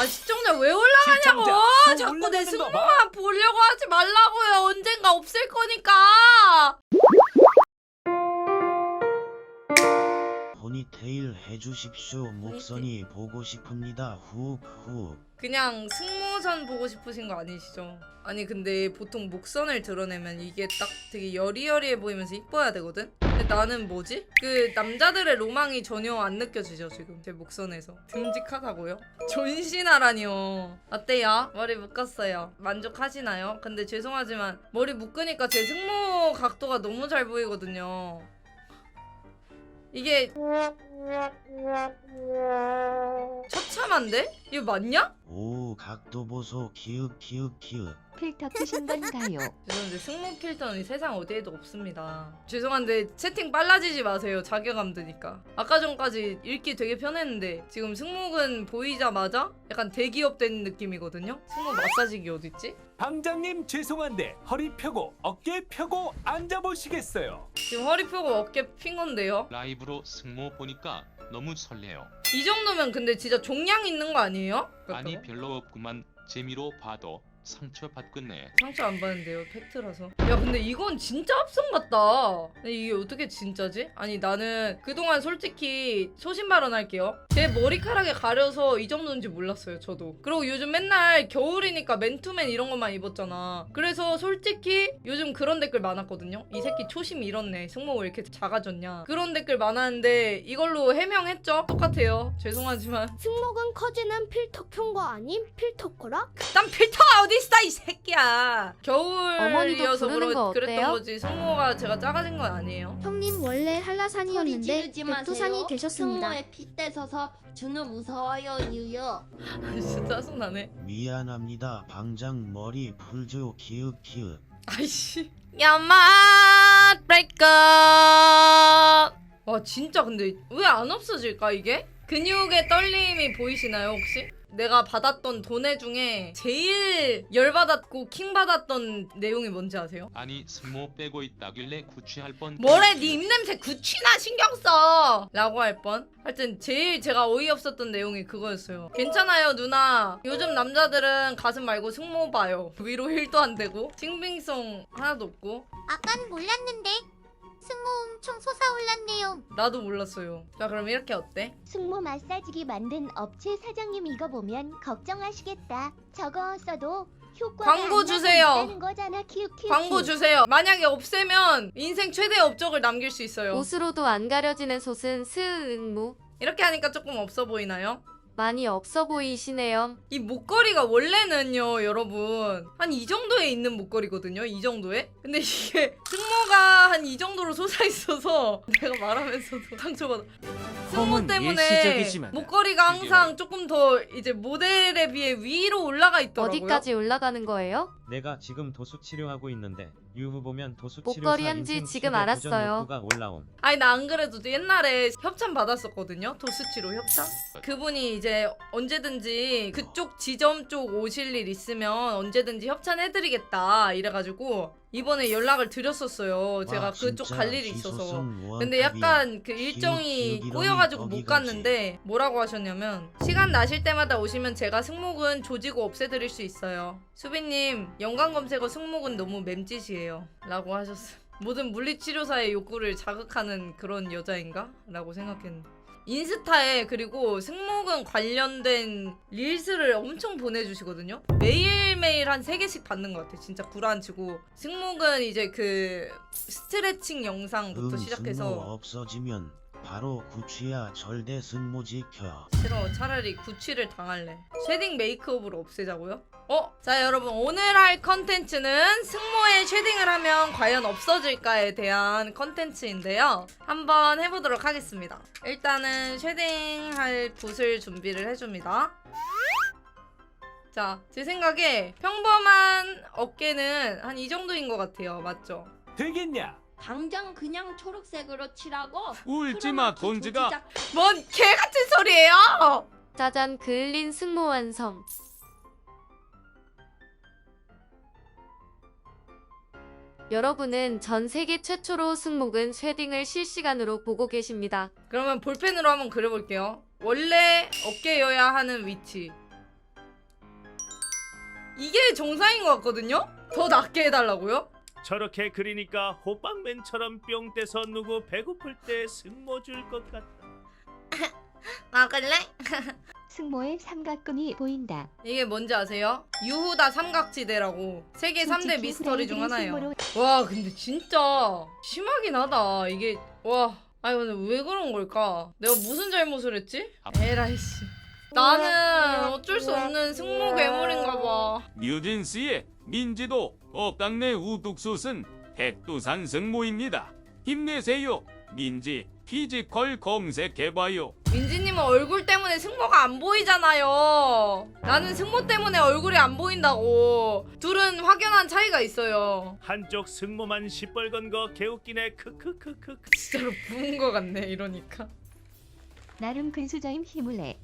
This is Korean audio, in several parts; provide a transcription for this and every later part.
아 시청자 왜 올라가냐고. 시청자, 또 자꾸 내 올라가는 거 승모만 보려고 하지 말라고요. 언젠가 없을 거니까 포니테일 해주십시오. 목선이 보고 싶습니다. 훅훅. 그냥 승모선 보고 싶으신 거 아니시죠? 아니 근데 보통 목선을 드러내면 이게 딱 되게 여리여리해 보이면서 이뻐야 되거든? 근데 나는 뭐지? 그 남자들의 로망이 전혀 안 느껴지죠 지금 제 목선에서 듬직하다고요? 존신하라니요 어때요? 머리 묶었어요 만족하시나요? 근데 죄송하지만 머리 묶으니까 제 승모 각도가 너무 잘 보이거든요 이게 처참한데? 이거 맞냐? 오 각도 보소. 키읔 키읔 키읔. 필터 푸신 건가요? 죄송한데 승모 필터는 세상 어디에도 없습니다. 죄송한데 채팅 빨라지지 마세요. 자괴감 드니까. 아까 전까지 읽기 되게 편했는데 지금 승모근 보이자마자 약간 대기업 된 느낌이거든요. 승모 마사지기 어딨지? 방장님 죄송한데 허리 펴고 어깨 펴고 앉아보시겠어요? 지금 허리 펴고 어깨 핀 건데요. 라이브로 승모 보니까 너무 설레요. 이 정도면 근데 진짜 종양 있는 거 아니에요? 아니 별로 없구만 재미로 봐도 상처 받겠네. 상처 안 받는데요 팩트라서. 야 근데 이건 진짜 합성 같다. 근데 이게 어떻게 진짜지? 아니 나는 그동안 솔직히 소신 발언 할게요. 제 머리카락에 가려서 이 정도인지 몰랐어요 저도. 그리고 요즘 맨날 겨울이니까 맨투맨 이런 것만 입었잖아. 그래서 솔직히 요즘 그런 댓글 많았거든요. 이 새끼 초심 잃었네. 승모 왜 이렇게 작아졌냐. 그런 댓글 많았는데 이걸로 해명했죠? 똑같아요. 죄송하지만. 승모근 커지는 필터 켠거 아님? 필터 거라? 난 필터가 어디 있어 이 새끼야. 겨울이어서 부르는 그러, 거 그랬던 어때요? 거지. 승모가 제가 작아진 건 아니에요. 형님 원래 한라산이었는데 백두산이. 되셨습니다. 승모에 핏대 서서 준우 무서워요 유유. 진짜 짜증나네. 미안합니다. 방장 머리 풀죠. 키읔 키읔. 아이씨. 야맛 브레이크. 와 진짜 근데 왜 안 없어질까 이게? 근육의 떨림이 보이시나요 혹시? 내가 받았던 돈의 중에 제일 열받았고 킹 받았던 내용이 뭔지 아세요? 아니 승모 빼고 있다길래 구취할 뻔. 뭐래 네 입냄새 구취나 신경 써! 라고 할 뻔? 하여튼 제일 제가 어이없었던 내용이 그거였어요. 괜찮아요 누나. 요즘 남자들은 가슴 말고 승모 봐요. 위로 힐도 안 되고 싱빙송 하나도 없고. 아깐 몰랐는데 승모 엄청 솟아올랐네요. 나도 몰랐어요 자 그럼 이렇게 어때? 승모 마사지기 만든 업체 사장님 이거 보면 걱정하시겠다. 저거 써도 효과가 광고 안 주세요. 있다는 거잖아. 키읔 광고. 주세요 만약에 없애면 인생 최대 업적을 남길 수 있어요 옷으로도 안 가려지는 솥은 스응무 이렇게 하니까 조금 없어 보이나요? 많이 없어 보이시네요. 이 목걸이가 원래는요 여러분 한 이 정도에 있는 목걸이거든요 이 정도에 근데 이게 승모가 한 이 정도로 솟아있어서 내가 말하면서도 상처받아 승모 때문에 일시적이지만 목걸이가 항상 조금 더 이제 모델에 비해 위로 올라가 있더라고요 어디까지 올라가는 거예요? 내가 지금 도수 치료하고 있는데 유후 보면 도수 목걸이 치료사 한지 인생 지금 알았어요. 욕구가 올라옴. 아니 나 안 그래도 옛날에 협찬 받았었거든요 도수치로 협찬 그분이 이제 언제든지 그쪽 지점 쪽 오실 일 있으면 언제든지 협찬해드리겠다 이래가지고 이번에 연락을 드렸었어요. 제가 와, 그쪽 진짜? 갈 일이 있어서. 무한 근데 탑이야. 약간 그 일정이 꼬여가지고 못 거기 갔는데 뭐라고 하셨냐면 시간 나실 때마다 오시면 제가 승모근 조지고 없애드릴 수 있어요. 수빈님 연관 검색어 승모근 너무 맴짓이에요. 라고 하셨어요. 모든 물리치료사의 욕구를 자극하는 그런 여자인가? 라고 생각했는데 인스타에 그리고 승모근 관련된 릴스를 엄청 보내주시거든요. 매일매일 한 3개씩 받는 것 같아 진짜 구라치고. 승모근 이제 그 스트레칭 영상부터 음, 시작해서 없어지면 바로 구취야 절대 승모 지켜. 싫어 차라리 구취를 당할래 쉐딩 메이크업으로 없애자고요? 어? 자 여러분 오늘 할 컨텐츠는 승모에 쉐딩을 하면 과연 없어질까에 대한 컨텐츠인데요 한번 해보도록 하겠습니다 일단은 쉐딩할 붓을 준비를 해줍니다 자 제 생각에 평범한 어깨는 한 이 정도인 것 같아요 맞죠? 되겠냐? 당장 그냥 초록색으로 칠하고. 울지마 조지작 뭔 개같은 소리예요! 짜잔 그을린 승모 완성. 여러분은 전 세계 최초로 승모근 쉐딩을 실시간으로 보고 계십니다. 그러면 볼펜으로 한번 그려볼게요. 원래 어깨여야 하는 위치. 이게 정상인 것 같거든요? 더 낮게 해달라고요? 저렇게 그리니까 호빵맨처럼 뿅 떼서 누구 배고플 때 승모 줄 것 같다. 먹을래? 승모의 삼각근이 보인다. 이게 뭔지 아세요? 유후다 삼각지대라고 세계 3대 솔직히 미스터리 중 후라이들이 하나예요 승모로- 와 근데 진짜 심하긴 하다 이게 와 아니 근데 왜 그런 걸까? 내가 무슨 잘못을 했지? 에라이씨 나는 어쩔 수 없는 승모 괴물인가 봐 류진 씨의 민지도 억당내 우뚝솟은 백두산 승모입니다. 힘내세요. 민지 피지컬 검색해봐요. 민지님은 얼굴 때문에 승모가 안 보이잖아요 나는 승모 때문에 얼굴이 안 보인다고 둘은 확연한 차이가 있어요 한쪽 승모만 시뻘건 거 개웃기네. 크크크크. 진짜로 부은 것 같네 이러니까 나름 근수저임 힘을 내.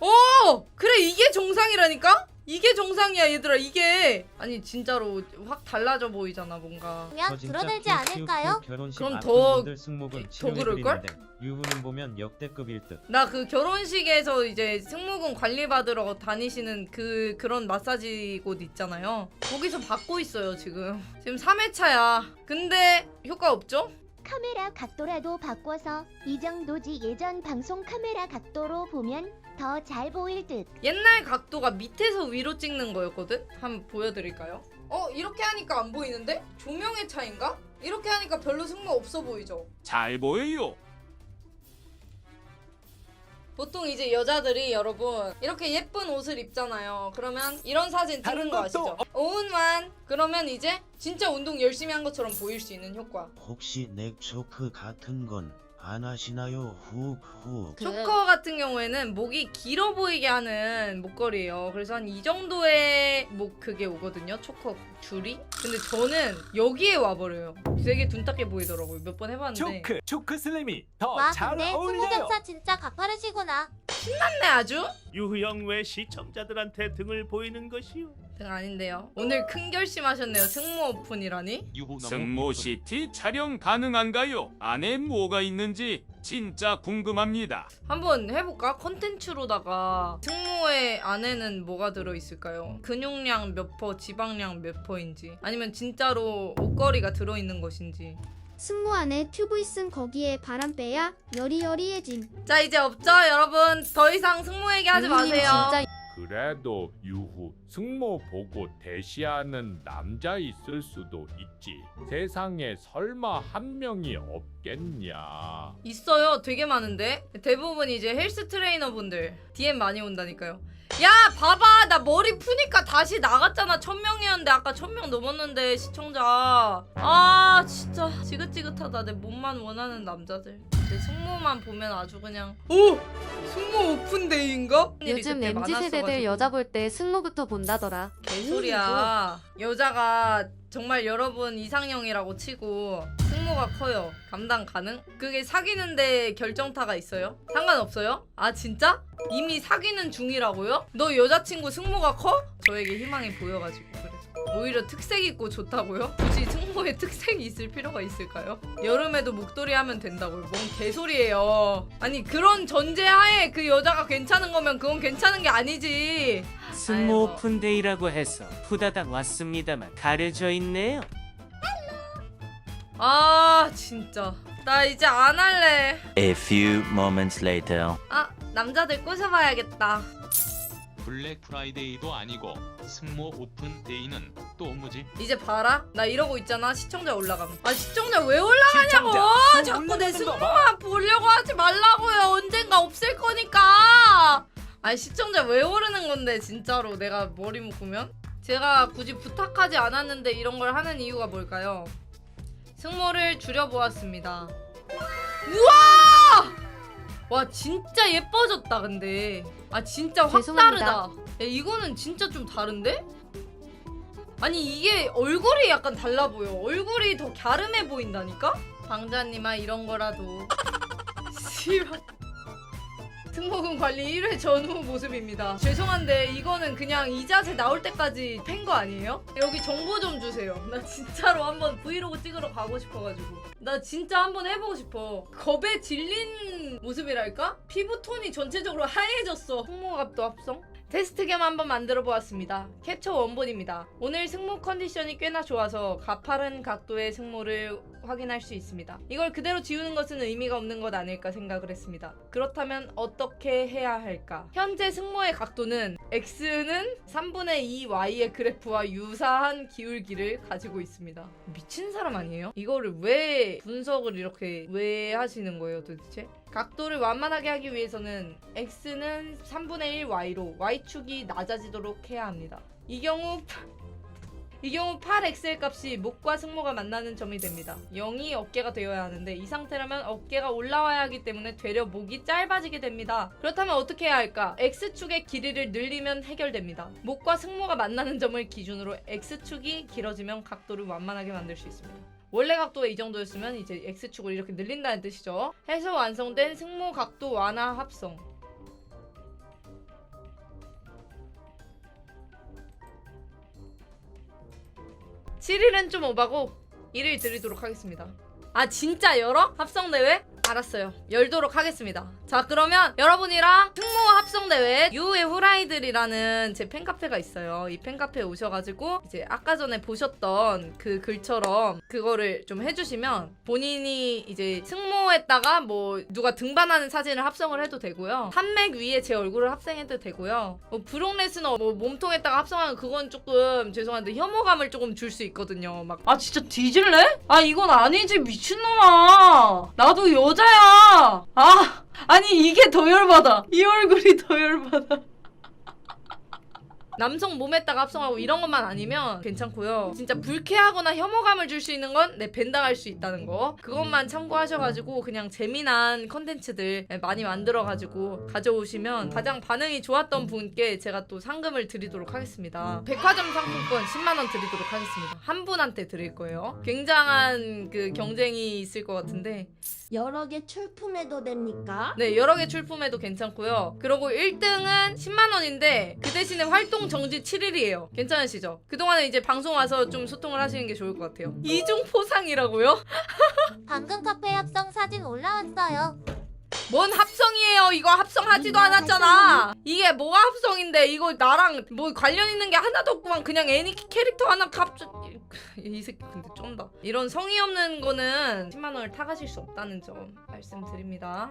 오! 그래 이게 정상이라니까? 이게 정상이야 얘들아 이게 아니 진짜로 확 달라져 보이잖아 뭔가 그냥 드러내지 않을까요? 결혼식 그럼 더- 더 그럴걸? 유부는 보면 역대급일 듯. 나그 결혼식에서 이제 승모근 관리받으러 다니시는 그 그런 마사지 곳 있잖아요 거기서 받고 있어요 지금 지금 3회차야 근데 효과 없죠? 카메라 각도라도 바꿔서 이 정도지 예전 방송 카메라 각도로 보면 더 잘 보일 듯. 옛날 각도가 밑에서 위로 찍는 거였거든? 한번 보여드릴까요? 어 이렇게 하니까 안 보이는데? 조명의 차인가? 이렇게 하니까 별로 승모 없어 보이죠? 잘 보여요. 보통 이제 여자들이 여러분 이렇게 예쁜 옷을 입잖아요. 그러면 이런 사진 다른 찍은 거 것도 아시죠? 오은만 그러면 이제 진짜 운동 열심히 한 것처럼 보일 수 있는 효과. 혹시 넥초크 같은 건 안 하시나요? 훅훅. 그- 초커 같은 경우에는 목이 길어 보이게 하는 목걸이에요. 그래서 한 이 정도의 목 그게 오거든요. 초커 줄이. 근데 저는 여기에 와버려요. 되게 둔탁해 보이더라고요. 몇 번 해봤는데. 초크 초크 슬림이 더와잘 근데 어울려요. 승모견사 진짜 가파르시구나. 맞네 아주. 유형 왜 시청자들한테 등을 보이는 것이요? 등 아닌데요. 오늘 큰 결심하셨네요. 승모 오픈이라니. 유후 너무 승모 시티 촬영 가능한가요? 안에 뭐가 있는지 진짜 궁금합니다. 한번 해볼까? 컨텐츠로다가 승모의 안에는 뭐가 들어있을까요? 근육량 몇 퍼, 지방량 몇 퍼인지 아니면 진짜로 옷걸이가 들어있는 것인지 승모 안에 튜브 있음 거기에 바람 빼야 여리여리해짐. 자 이제 없죠 여러분 더 이상 승모 얘기하지 마세요 진짜 그래도 유후 승모 보고 대시하는 남자 있을 수도 있지. 세상에 설마 한 명이 없겠냐. 있어요. 되게 많은데? 대부분 이제 헬스 트레이너 분들 DM 많이 온다니까요. 야 봐봐. 나 머리 푸니까 다시 나갔잖아. 천명이었는데 아까 천명 넘었는데 시청자. 아 진짜 지긋지긋하다. 내 몸만 원하는 남자들 내 승모만 보면 아주 그냥 오! 승모 오픈데이인가? 일이 요즘 그때 MZ 세대들 많았어가지고. 여자 볼 때 승모부터 본다더라. 개소리야. 여자가 정말 여러분 이상형이라고 치고 승모가 커요. 감당 가능? 그게 사귀는데 결정타가 있어요? 상관없어요? 아 진짜? 이미 사귀는 중이라고요? 너 여자친구 승모가 커? 저에게 희망이 보여가지고 그래서 오히려 특색 있고 좋다고요? 굳이 승모에 특색이 있을 필요가 있을까요? 여름에도 목도리 하면 된다고요? 뭔 개소리예요. 아니 그런 전제하에 그 여자가 괜찮은 거면 그건 괜찮은 게 아니지. 승모 아이고. 오픈데이라고 해서 후다닥 왔습니다만 가려져 있네요. 아 진짜 나 이제 안 할래 A few moments later. 아 남자들 꼬셔봐야겠다 블랙 프라이데이도 아니고 승모 오픈 데이는 또 뭐지? 이제 봐라. 나 이러고 있잖아. 시청자 올라감 아 시청자 왜 올라가냐고! 시청자, 자꾸 내 올라가는 거 봐. 승모만 보려고 하지 말라고요. 언젠가 없을 거니까. 아니 시청자 왜 오르는 건데 진짜로. 내가 머리 묶으면? 제가 굳이 부탁하지 않았는데 이런 걸 하는 이유가 뭘까요? 승모를 줄여보았습니다. 우와 와 진짜 예뻐졌다 근데 아 진짜 확 죄송합니다. 다르다 야, 이거는 진짜 좀 다른데? 아니 이게 얼굴이 약간 달라 보여 얼굴이 더 갸름해 보인다니까? 방자님아 이런 거라도 씨발 등록금 관리 1회 전후 모습입니다 죄송한데 이거는 그냥 이 자세 나올 때까지 팬 거 아니에요? 여기 정보 좀 주세요 나 진짜로 한번 브이로그 찍으러 가고 싶어가지고 나 진짜 한번 해보고 싶어 겁에 질린 모습이랄까? 피부톤이 전체적으로 하얘졌어 홍모갑도 합성? 테스트 겸 한번 만들어 보았습니다. 캡처 원본입니다. 오늘 승모 컨디션이 꽤나 좋아서 가파른 각도의 승모를 확인할 수 있습니다. 이걸 그대로 지우는 것은 의미가 없는 것 아닐까 생각을 했습니다. 그렇다면 어떻게 해야 할까? 현재 승모의 각도는 X는 3분의 2 Y의 그래프와 유사한 기울기를 가지고 있습니다. 미친 사람 아니에요? 이거를 왜 분석을 이렇게 왜 하시는 거예요 도대체? 각도를 완만하게 하기 위해서는 x는 3분의 1 y로 y축이 낮아지도록 해야 합니다. 이 경우 이 경우 8x의 값이 목과 승모가 만나는 점이 됩니다. 0이 어깨가 되어야 하는데 이 상태라면 어깨가 올라와야 하기 때문에 되려 목이 짧아지게 됩니다. 그렇다면 어떻게 해야 할까? x축의 길이를 늘리면 해결됩니다. 목과 승모가 만나는 점을 기준으로 x축이 길어지면 각도를 완만하게 만들 수 있습니다. 원래 각도가 이 정도였으면 이제 x축을 이렇게 늘린다는 뜻이죠. 해서 완성된 승모 각도 완화 합성. 7일은 좀 오바고 1일 드리도록 하겠습니다. 아 진짜 열어? 합성대회? 알았어요. 열도록 하겠습니다. 자 그러면 여러분이랑 승모 합성대회 유의 후라이들이라는 제 팬카페가 있어요. 이 팬카페에 오셔가지고 이제 아까 전에 보셨던 그 글처럼 그거를 좀 해주시면 본인이 이제 승모했다가 뭐 누가 등반하는 사진을 합성을 해도 되고요. 산맥 위에 제 얼굴을 합성해도 되고요. 뭐 브록 레스너 뭐 몸통에다가 합성하는 그건 조금 죄송한데 혐오감을 조금 줄 수 있거든요. 막 아 진짜 뒤질래? 아 이건 아니지 미친놈아. 나도 여자야. 아 아니 이게 더 열받아. 이 얼굴이 더 열받아. 남성 몸에다가 합성하고 이런 것만 아니면 괜찮고요. 진짜 불쾌하거나 혐오감을 줄 수 있는 건 네, 벤당할 수 있다는 거. 그것만 참고하셔가지고 그냥 재미난 컨텐츠들 네, 많이 만들어가지고 가져오시면 가장 반응이 좋았던 분께 제가 또 상금을 드리도록 하겠습니다. 백화점 상품권 10만원 드리도록 하겠습니다. 한 분한테 드릴 거예요. 굉장한 그 경쟁이 있을 것 같은데 여러 개 출품해도 됩니까? 네, 여러 개 출품해도 괜찮고요. 그리고 1등은 10만 원인데 그 대신에 활동 정지 7일이에요. 괜찮으시죠? 그동안에 이제 방송 와서 좀 소통을 하시는 게 좋을 것 같아요. 이중 포상이라고요? 방금 카페 합성 사진 올라왔어요. 뭔 합성이에요? 이거 합성하지도 않았잖아. 이게 뭐가 합성인데 이거 나랑 뭐 관련 있는 게 하나도 없구만. 그냥 애니 캐릭터 하나 갑자기 이 새끼 근데 쩐다. 이런 성의 없는 거는 10만 원을 타가실 수 없다는 점 말씀드립니다.